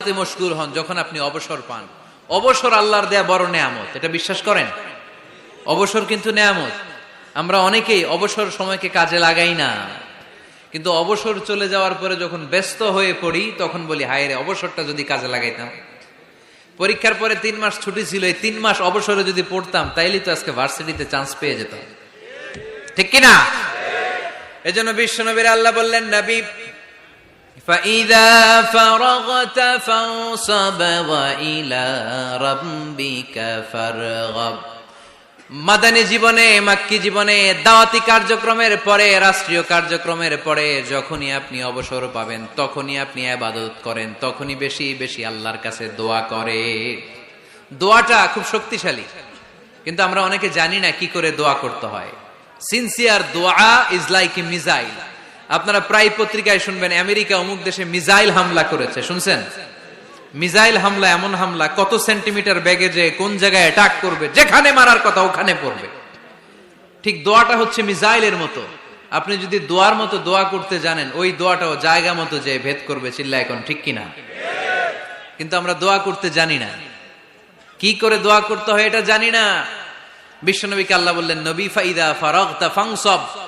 ইবাদতে মশগুল হন যখন আপনি অবসর পান। অবসর আল্লাহর দেয়া বড় নেয়ামত, এটা বিশ্বাস করেন? অবসর কিন্তু নেয়ামত। আমরা অনেকেই অবসর সময়কে কাজে লাগাই না। কিন্তু অবসর চলে যাওয়ার পরে যখন ব্যস্ত হয়ে পড়ি, তখন বলি, হায় অবসরটা যদি কাজে লাগাইতাম। পরীক্ষার পরে তিন মাস ছুটি ছিল, এই তিন মাস অবসরে যদি পড়তাম তাইলে তো আজকে ভার্সিটিতে চান্স পেয়ে যেতাম। ঠিক কিনা? এজন্য বিশ্বনবীর আল্লাহ বললেন, নবী فإذا فرغت فانصب وإلى ربك فارغب মাদানী জীবনে মাক্কি জীবনে দাওয়াতি কার্যক্রমের পরে রাষ্ট্রীয় কার্যক্রমের পরে যখনই আপনি অবসর পাবেন তখনই আপনি আবাদত করেন তখনই বেশি বেশি আল্লাহর কাছে দোয়া করে দোয়াটা খুব শক্তিশালী কিন্তু আমরা অনেকে জানি না কি করে দোয়া করতে হয় সিনসিয়ার দোয়া ইজ লাইক এ মিজাইল আপনারা প্রায় পত্রিকায় শুনবেন, আমেরিকা অমুক দেশে মিজাইল হামলা করেছে, শুনছেন? মিজাইল হামলা, এমন হামলা, কত সেন্টিমিটার ব্যাগে যে কোন জায়গায় অ্যাটাক করবে, যেখানে মারার কথা ওখানে পড়বে। ঠিক দোয়াটা হচ্ছে মিজাইলের মতো। আপনি যদি দোয়ার মতো দোয়া করতে জানেন, ওই দোয়াটাও জায়গা মতো যে ভেদ করবে চিল্লা এখন ঠিক কিনা? কিন্তু আমরা দোয়া করতে জানি না। কি করে দোয়া করতে হয় এটা জানি না। বিশ্বনবীকে আল্লাহ বললেন, নবী ফাইদা ফারগতা ফাংসব।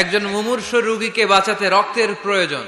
একজন মুমূর্ষ রুগীকে বাঁচাতে রক্তের প্রয়োজন।